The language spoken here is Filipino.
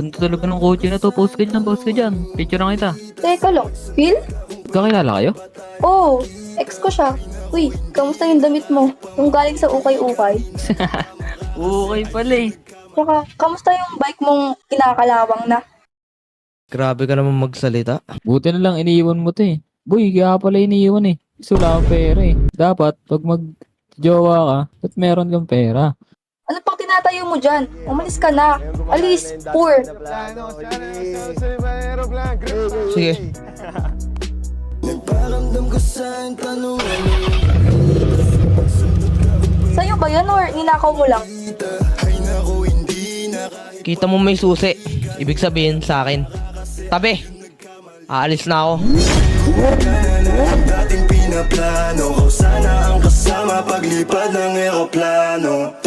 ganda talaga ng kotse na to. Post ka dyan, post ka dyan. Picture na kita. Teka lang, Phil? Kakilala kayo? Oo, ex ko siya. Uy, kamusta yung damit mo? Yung galing sa ukay-ukay. Okay pala eh. Tsaka, kamusta yung bike mong kinakalawang na? Grabe ka naman magsalita. Buti na lang iniiwan mo to eh. Boy, kaya pala iniiwan eh. Gusto wala pera eh. Dapat, pag mag-jowa ka, at meron kang pera. Tinatayo mo dyan? Umalis ka na. Alis, poor. Sige. Sa'yo ba yan or ninakaw mo lang? Kita mo may susi. Ibig sabihin sa akin. Tabi. Aalis na ako. dating pinaplano Ko sana ang kasama paglipad ng eroplano